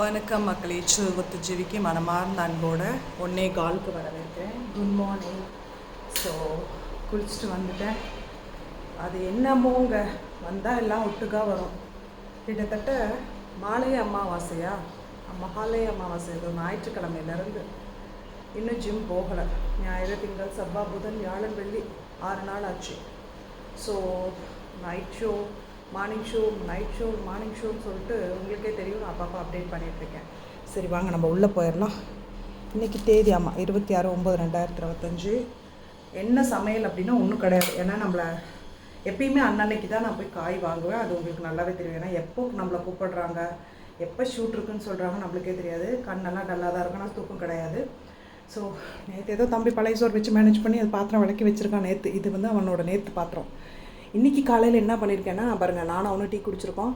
வணக்கம் மக்களே சுவத்து ஜீவிக்கு மனமார்ந்த அன்போட ஒன்னே காலுக்கு வரவேற்கிறேன். குட் மார்னிங் ஸோ குளிச்சுட்டு வந்துட்டேன். அது என்னமோங்க வந்தால் எல்லாம் ஒட்டுக்கா வரும். கிட்டத்தட்ட மாலை அமாவாசையா? மகாலய அமாவாசை இது ஞாயிற்றுக்கிழமையிலேருந்து. இன்னும் ஜிம் போகலை. ஞாயிறு திங்கள் செவ்வாய் புதன் வியாழன் வெள்ளி ஆறு நாள் ஆச்சு. So night show morning show night show morning ஷோன்னு சொல்லிட்டு உங்களுக்கே தெரியும். நான் அப்பப்போ அப்டேட் பண்ணிகிட்ருக்கேன் சரி வாங்க நம்ம உள்ளே போயிடலாம். இன்றைக்கி தேதி ஆமாம் இருபத்தி ஆறு ஒம்பது ரெண்டாயிரத்தி இருபத்தஞ்சி. என்ன சமையல் அப்படின்னா ஒன்றும் கிடையாது. ஏன்னா நம்மளை எப்பயுமே அன்னன்னைக்கு தான் நான் போய் காய் வாங்குவேன். அது உங்களுக்கு நல்லாவே தெரியும். ஏன்னா எப்போ நம்மளை கூப்பிடுறாங்க எப்போ ஷூட் இருக்குன்னு சொல்கிறாங்க நம்மளுக்கே தெரியாது. கண்ணெல்லாம் டல்லாக தான் இருக்கும். ஆனால் தூக்கம் கிடையாது. ஸோ நேற்று ஏதோ தம்பி பழைய சோறு வச்சு மேனேஜ் பண்ணி அது பாத்திரம் விளக்கி வச்சுருக்கான் நேற்று இது வந்து அவனோட நேற்று பாத்திரம். இன்றைக்கி காலையில் என்ன பண்ணியிருக்கேன்னா பாருங்கள் நானும் அவனும் டீ குடிச்சிருக்கோம்.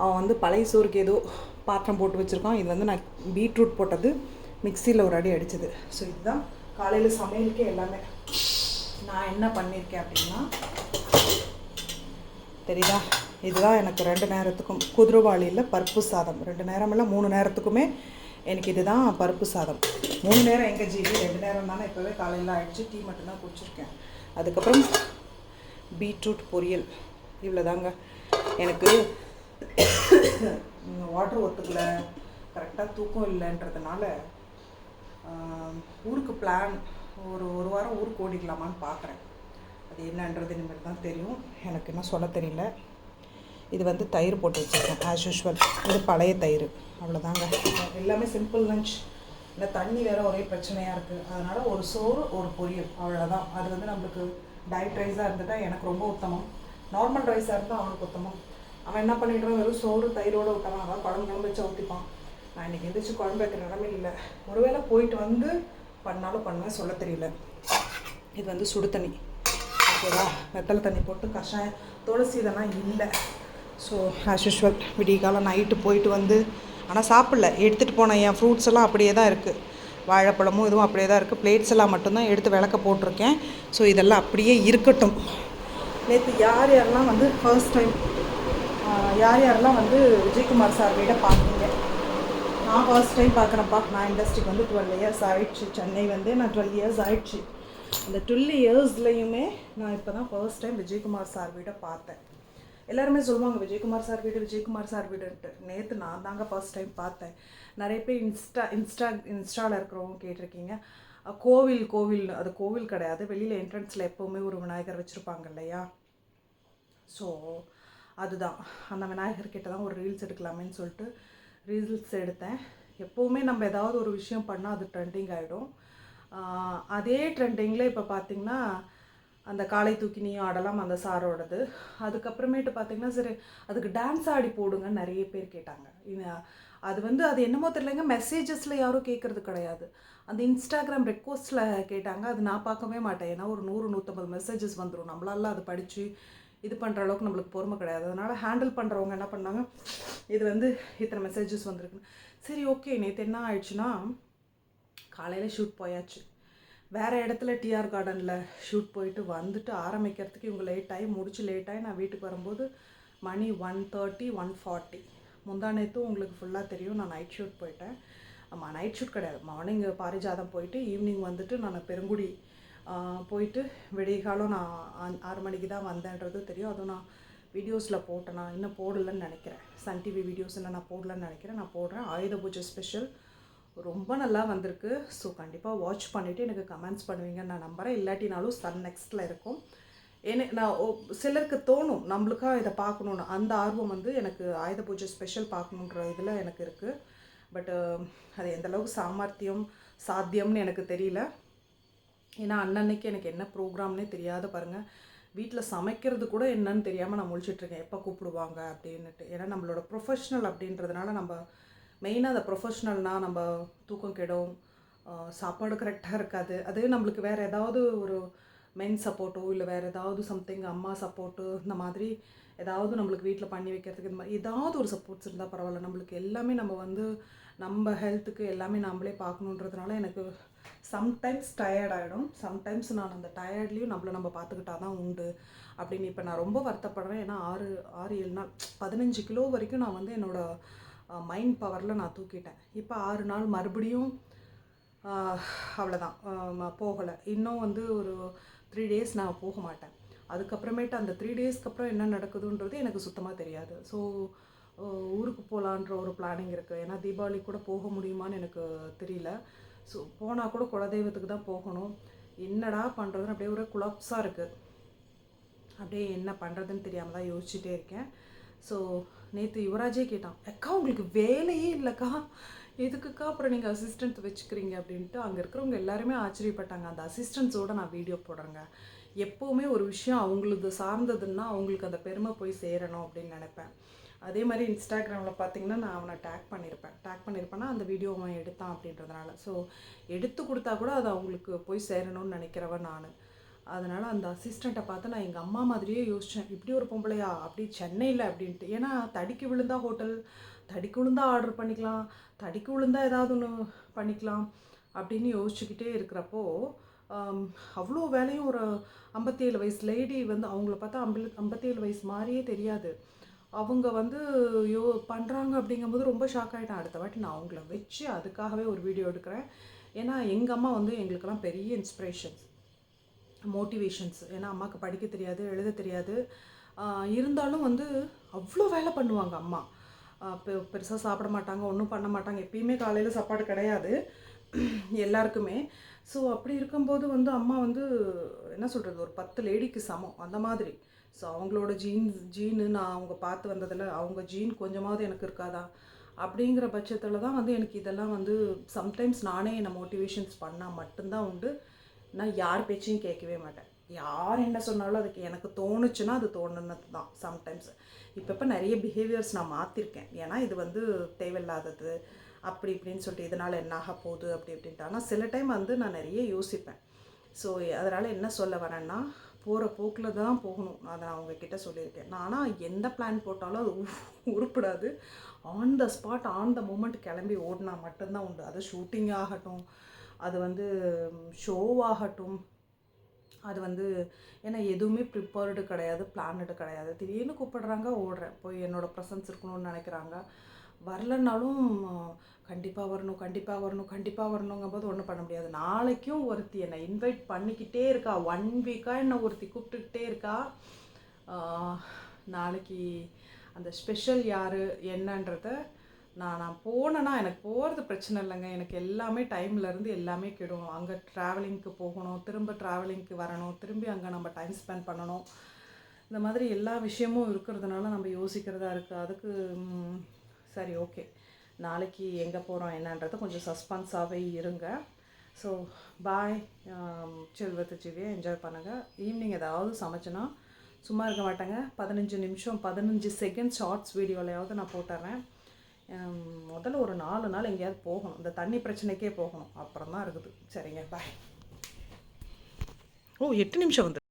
அவன் வந்து பழைய சோறுக்கு ஏதோ பாத்திரம் போட்டு வச்சுருக்கான். இது வந்து நான் பீட்ரூட் போட்டது மிக்சியில் ஒரு அடி அடித்தது ஸோ இதுதான் காலையில் சமையலுக்கே எல்லாமே. நான் என்ன பண்ணியிருக்கேன் அப்படின்னா தெரியுதா? இதுதான் எனக்கு ரெண்டு நேரத்துக்கும். குதிரவாளியில் பருப்பு சாதம். ரெண்டு நேரம் இல்லை மூணு நேரத்துக்குமே எனக்கு இதுதான் பருப்பு சாதம். மூணு நேரம் எங்கள் ஜீவி? ரெண்டு நேரம் தானே இப்போவே காலையில் ஆயிடுச்சு. டீ மட்டும்தான் குடிச்சிருக்கேன். அதுக்கப்புறம் பீட்ரூட் பொரியல். இவ்வளோதாங்க எனக்கு வாட்டர் ஒத்துக்கல. கரெக்டாக தூக்கம் இல்லைன்றதுனால ஊருக்கு பிளான் ஒரு ஒரு வாரம் ஊருக்கு ஓடிக்கலாமான்னு பார்க்குறேன் அது என்னன்றது இனிமேல் தான் தெரியும். எனக்கு என்ன சொல்ல தெரியல. இது வந்து தயிர் போட்டு வச்சுருக்கேன் ஆஸ் யூஷுவல் இது பழைய தயிர். அவ்வளோதாங்க எல்லாமே சிம்பிள் லஞ்ச் இந்த தண்ணி வேறு ஒரே பிரச்சனையாக இருக்குது அதனால் ஒரு சோறு ஒரு பொரியல். அவ்வளோதான் அது வந்து நம்மளுக்கு டயட் ரைஸாக இருந்துட்டால் எனக்கு ரொம்ப உத்தமம். நார்மல் ரைஸாக இருந்தால் அவனுக்கு உத்தமம். அவன் என்ன பண்ணிடுறான் வெறும் சோறு தயிரோடு விட்டான் அதான் குழம்பு குழம்பு வச்சு ஊற்றிப்பான் நான் இன்றைக்கி எந்திரிச்சு குழம்பு வைக்கிற நிலமே இல்லை. ஒருவேளை போயிட்டு வந்து பண்ணாலும் பண்ணுவேன் சொல்ல தெரியல. இது வந்து சுடு தண்ணி. ஓகேவா? வெத்தலை தண்ணி போட்டு கஷாயம் துளசி இதெல்லாம் இல்லை. ஸோ ஆஸ் யூஷுவல் விடிய காலம் நைட்டு போயிட்டு வந்து ஆனால் சாப்பிடல. எடுத்துகிட்டு போன என் ஃப்ரூட்ஸ் எல்லாம் அப்படியே தான் இருக்குது வாழைப்பழமும் இதுவும் அப்படியே தான் இருக்குது. பிளேட்ஸ் எல்லாம் மட்டும்தான் எடுத்து விளக்க போட்டிருக்கேன். ஸோ இதெல்லாம் அப்படியே இருக்கட்டும். நேற்று யார் யாரெல்லாம் வந்து ஃபர்ஸ்ட் டைம் யார் யாரெல்லாம் வந்து விஜயகுமார் சார் வீட பார்த்தீங்க? நான் ஃபர்ஸ்ட் டைம் பார்க்குறேன்ப்பா நான் இண்டஸ்ட்ரிக்கு வந்து டுவெல் இயர்ஸ் ஆயிடுச்சு. சென்னை வந்து நான் டுவெல் இயர்ஸ் ஆயிடுச்சு. அந்த டுவெல் இயர்ஸ்லையுமே நான் இப்போ தான் ஃபர்ஸ்ட் டைம் விஜயகுமார் சார் வீடை பார்த்தேன். எல்லாருமே சொல்லுவாங்க விஜயகுமார் சார் வீடு விஜயகுமார் சார் வீடுன்ட்டு. நேற்று நான் தாங்க ஃபர்ஸ்ட் டைம் பார்த்தேன். நிறைய பேர் இன்ஸ்டா இன்ஸ்டா இன்ஸ்டாவில் இருக்கிறவங்க கேட்டிருக்கீங்க. கோவில் கோவில் அது கோவில் கிடையாது. வெளியில் என்ட்ரன்ஸில் எப்போவுமே ஒரு விநாயகர் வச்சுருப்பாங்க இல்லையா? ஸோ அதுதான். அந்த விநாயகர் கிட்ட தான் ஒரு ரீல்ஸ் எடுக்கலாமேன்னு சொல்லிட்டு ரீல்ஸ் எடுத்தேன். எப்போவுமே நம்ம ஏதாவது ஒரு விஷயம் பண்ணால் அது ட்ரெண்டிங் ஆகிடும் அதே ட்ரெண்டிங்கில் இப்போ பார்த்திங்கன்னா அந்த காலை தூக்கி நீயும் ஆடலாம் அந்த சாரோடது. அதுக்கப்புறமேட்டு பார்த்தீங்கன்னா சரி அதுக்கு டான்ஸ் ஆடி போடுங்கன்னு நிறைய பேர் கேட்டாங்க. அது வந்து அது என்னமோ தெரியலங்க மெசேஜஸில் யாரும் கேட்குறது கிடையாது. அந்த இன்ஸ்டாகிராம் ரெக்வஸ்ட்டில் கேட்டாங்க அது நான் பார்க்கவே மாட்டேன். ஏன்னா ஒரு நூறு நூற்றம்பது மெசேஜஸ் வந்துடும் நம்மளால அது படித்து இது பண்ணுற அளவுக்கு நம்மளுக்கு பொறுமை கிடையாது. அதனால் ஹேண்டில் பண்ணுறவங்க என்ன பண்ணாங்க இது வந்து இத்தனை மெசேஜஸ் வந்திருக்குன்னு. சரி ஓகே நேற்று என்ன ஆயிடுச்சுன்னா காலையில் ஷூட் போயாச்சு. வேறு இடத்துல டிஆர் கார்டனில் ஷூட் போயிட்டு வந்துட்டு ஆரம்பிக்கிறதுக்கு இவங்க லேட் ஆகி முடிச்சு லேட் ஆகி நான் வீட்டுக்கு வரும்போது மணி ஒன் தேர்ட்டி ஒன் ஃபார்ட்டி முந்தா நேற்றும் உங்களுக்கு ஃபுல்லாக தெரியும் நான் நைட் ஷூட் போயிட்டேன். ஆமாம் நைட் ஷூட் கிடையாது. மார்னிங் பாரிஜாதம் போயிட்டு ஈவினிங் வந்துட்டு நான் பெருங்குடி போயிட்டு விடிய காலம் நான் ஆறு மணிக்கு தான் வந்தேன்றது தெரியும். அதுவும் நான் வீடியோஸில் போட்டேன். நான் இன்னும் போடலன்னு நினைக்கிறேன். சன் டிவி வீடியோஸ் இன்னும் நான் போடலன்னு நினைக்கிறேன். நான் போடுறேன். ஆயுத பூஜை ஸ்பெஷல் ரொம்ப நல்லா வந்திருக்கு. ஸோ கண்டிப்பாக வாட்ச் பண்ணிவிட்டு எனக்கு கமெண்ட்ஸ் பண்ணுவீங்கன்னு நான் நம்புகிறேன் இல்லாட்டினாலும் சன் நெக்ஸ்ட்டில் இருக்கும். ஏன்னா நான் சிலருக்கு தோணும் நம்மளுக்கா இதை பார்க்கணுன்னு அந்த ஆர்வம் வந்து எனக்கு ஆயுத பூஜை ஸ்பெஷல் பார்க்கணுன்ற இதில் எனக்கு இருக்குது பட்டு um, அது எந்த அளவுக்கு சாமர்த்தியம் சாத்தியம்னு எனக்கு தெரியல. ஏன்னா அன்னன்னைக்கு எனக்கு என்ன ப்ரோக்ராம்னே தெரியாத பாருங்கள் வீட்டில் சமைக்கிறது கூட என்னன்னு தெரியாமல் நான் முழிச்சிட்ருக்கேன் எப்போ கூப்பிடுவாங்க அப்படின்னுட்டு. ஏன்னா நம்மளோட ப்ரொஃபஷ்னல் அப்படின்றதுனால நம்ம மெயினாக அந்த ப்ரொஃபஷ்னல்னால் நம்ம தூக்கம் கெடும் சாப்பாடு கரெக்டாக இருக்காது. அதே நம்மளுக்கு வேறு ஏதாவது ஒரு மென் சப்போர்ட்டோ இல்லை வேறு ஏதாவது சம்திங் அம்மா சப்போர்ட்டு இந்த மாதிரி ஏதாவது நம்மளுக்கு வீட்டில் பண்ணி வைக்கிறதுக்கு இந்த மாதிரி ஏதாவது ஒரு சப்போர்ட்ஸ் இருந்தால் பரவாயில்ல. நம்மளுக்கு எல்லாமே நம்ம வந்து நம்ம ஹெல்த்துக்கு எல்லாமே நம்மளே பார்க்கணுன்றதுனால எனக்கு சம்டைம்ஸ் டயர்ட் ஆகிடும் சம்டைம்ஸ் நான் அந்த டயர்ட்லேயும் நம்மளை நம்ம பார்த்துக்கிட்டா தான் உண்டு அப்படின்னு இப்போ நான் ரொம்ப வருத்தப்படுறேன். ஏன்னா ஆறு ஆறு ஏழு நாள் பதினஞ்சு கிலோ வரைக்கும் நான் வந்து என்னோடய மைண்ட் பவரில் நான் தூக்கிட்டேன். இப்போ ஆறு நாள் மறுபடியும் அவ்வளோதான் போகலை. இன்னும் வந்து ஒரு த்ரீ டேஸ் நான் போக மாட்டேன். அதுக்கப்புறமேட்டு அந்த த்ரீ டேஸ்க்கு அப்புறம் என்ன நடக்குதுன்றது எனக்கு சுத்தமாக தெரியாது. ஸோ ஊருக்கு போகலான்ற ஒரு பிளானிங் இருக்குது ஏன்னா தீபாவளி கூட போக முடியுமான்னு எனக்கு தெரியல. ஸோ போனால் கூட குலதெய்வத்துக்கு தான் போகணும். என்னடா பண்ணுறதுன்னு அப்படியே ஒரு குழப்ஸாக இருக்குது அப்படியே என்ன பண்ணுறதுன்னு தெரியாமல் தான் யோசிச்சுட்டே இருக்கேன். ஸோ நேற்று யுவராஜே கேட்டான் அக்கா உங்களுக்கு வேலையே இல்லைக்கா. எதுக்குக்கா அப்புறம் நீங்கள் அசிஸ்டன்ட் வச்சுக்கிறீங்க? அப்படின்ட்டு அங்கே இருக்கிறவங்க எல்லாருமே ஆச்சரியப்பட்டாங்க. அந்த அசிஸ்டன்ஸோடு நான் வீடியோ போடுறேங்க. எப்போவுமே ஒரு விஷயம் அவங்களுக்கு சார்ந்ததுன்னா அவங்களுக்கு அந்த பெருமை போய் சேரணும் அப்படின்னு நினைப்பேன். அதே மாதிரி இன்ஸ்டாகிராமில் பார்த்தீங்கன்னா நான் அவனை டேக் பண்ணியிருப்பேன் டேக் பண்ணியிருப்பேன்னா அந்த வீடியோ அவன் எடுத்தான் அப்படின்றதுனால. ஸோ எடுத்து கொடுத்தா கூட அது அவங்களுக்கு போய் சேரணும்னு நினைக்கிறவன் நான். அதனால் அந்த அசிஸ்டண்ட்டை பார்த்து நான் எங்கள் அம்மா மாதிரியே யோசித்தேன் இப்படி ஒரு பொம்பளையா? அப்படி சென்னையில் அப்படின்ட்டு. ஏன்னா தடிக்கு விழுந்தா ஹோட்டல் தடிக்கு விழுந்தா ஆர்டர் பண்ணிக்கலாம் தடிக்கு விழுந்தா ஏதாவது ஒன்று பண்ணிக்கலாம் அப்படின்னு யோசிச்சுக்கிட்டே இருக்கிறப்போ அவ்வளோ வேலையும் ஒரு ஐம்பத்தேழு வயசு லேடி வந்து அவங்கள பார்த்தா ஐம்பது ஐம்பத்தேழு வயசு மாதிரியே தெரியாது. அவங்க வந்து யோ பண்ணுறாங்க அப்படிங்கும்போது ரொம்ப ஷாக் ஆகிட்டேன் அடுத்த வாட்டி நான் அவங்கள வச்சு அதுக்காகவே ஒரு வீடியோ எடுக்கிறேன். ஏன்னா எங்கள் அம்மா வந்து எங்களுக்கெல்லாம் பெரிய இன்ஸ்பிரேஷன்ஸ் மோட்டிவேஷன்ஸ் ஏன்னா அம்மாவுக்கு படிக்க தெரியாது எழுத தெரியாது. இருந்தாலும் வந்து அவ்வளோ வேலை பண்ணுவாங்க அம்மா. பெ பெருசாக சாப்பிட மாட்டாங்க ஒன்றும் பண்ண மாட்டாங்க. எப்பயுமே காலையில் சாப்பாடு கிடையாது. எல்லாருக்குமே. ஸோ அப்படி இருக்கும்போது வந்து அம்மா வந்து என்ன சொல்கிறது ஒரு பத்து லேடிக்கு சமம் அந்த மாதிரி. ஸோ அவங்களோட ஜீன்ஸ் ஜீனு நான் அவங்க பார்த்து வந்ததில் அவங்க ஜீன் கொஞ்சமாவது எனக்கு இருக்காதா? அப்படிங்கிற பட்சத்தில் தான் வந்து எனக்கு இதெல்லாம் வந்து சம்டைம்ஸ் நானே என்னை மோட்டிவேஷன்ஸ் பண்ணால் மட்டும்தான் உண்டு. நான் யார் பேச்சையும் கேட்கவே மாட்டேன். யார் என்ன சொன்னாலும் அதுக்கு எனக்கு தோணுச்சுன்னா அது தோணுனது தான் சம்டைம்ஸ் இப்போ இப்போ நிறைய பிஹேவியர்ஸ் நான் மாற்றிருக்கேன் ஏன்னா இது வந்து தேவையில்லாதது அப்படி இப்படின்னு சொல்லிட்டு இதனால் என்ன ஆக போகுது அப்படி இப்படின்ட்டு. ஆனால் சில டைம் வந்து நான் நிறைய யோசிப்பேன். ஸோ அதனால் என்ன சொல்ல வரேன்னா போகிற போக்கில் தான் போகணும். அதை நான் அவங்கக்கிட்ட சொல்லியிருக்கேன். ஆனால் எந்த பிளான் போட்டாலும் அது உருப்பிடாது. On the spot on the moment கிளம்பி ஓடினா மட்டும்தான் உண்டு. அது ஷூட்டிங் ஆகட்டும் அது வந்து ஷோவாகட்டும் அது வந்து ஏன்னா எதுவுமே ப்ரிப்பேர்டு கிடையாது பிளானடு கிடையாது. திடீர்னு கூப்பிடுறாங்க ஓடுறேன். போய் என்னோடய ப்ரெசன்ஸ் இருக்கணும்னு நினைக்கிறாங்க. வரலனாலும் கண்டிப்பாக வரணும் கண்டிப்பாக வரணும் கண்டிப்பாக வரணுங்கும் போது ஒன்றும் பண்ண முடியாது. நாளைக்கும் ஒருத்தி என்னை இன்வைட் பண்ணிக்கிட்டே இருக்கா. ஒன் வீக்காக என்னை ஒருத்தி கூப்பிட்டுக்கிட்டே இருக்கா? நாளைக்கு அந்த ஸ்பெஷல் யார் என்னன்றத நான் நான் போனேன்னா எனக்கு போகிறது பிரச்சனை இல்லைங்க. எனக்கு எல்லாமே டைம்லேருந்து எல்லாமே கெடும். அங்கே ட்ராவலிங்க்கு போகணும் திரும்ப ட்ராவலிங்க்கு வரணும் திரும்பி அங்கே நம்ம டைம் ஸ்பெண்ட் பண்ணணும். இந்த மாதிரி எல்லா விஷயமும் இருக்கிறதுனால நம்ம யோசிக்கிறதா இருக்குது அதுக்கு சரி ஓகே நாளைக்கு எங்கே போகிறோம் என்னன்றதை கொஞ்சம் சஸ்பென்ஸாகவே இருங்க. ஸோ பாய் um, செல்வத்து ஜீவியை. என்ஜாய் பண்ணுங்கள் ஈவினிங் ஏதாவது சமைச்சுன்னா சும்மா இருக்க மாட்டேங்க. பதினஞ்சு நிமிஷம் பதினஞ்சு செகண்ட் ஷார்ட்ஸ் வீடியோலையாவது நான் போட்டுறேன். முதல்ல ஒரு நாலு நாள் எங்கேயாவது போகணும். இந்த தண்ணி பிரச்சனைக்கே போகணும். அப்புறம் தான் இருக்குது. சரிங்க பாய் ஓ எட்டு நிமிஷம் வந்து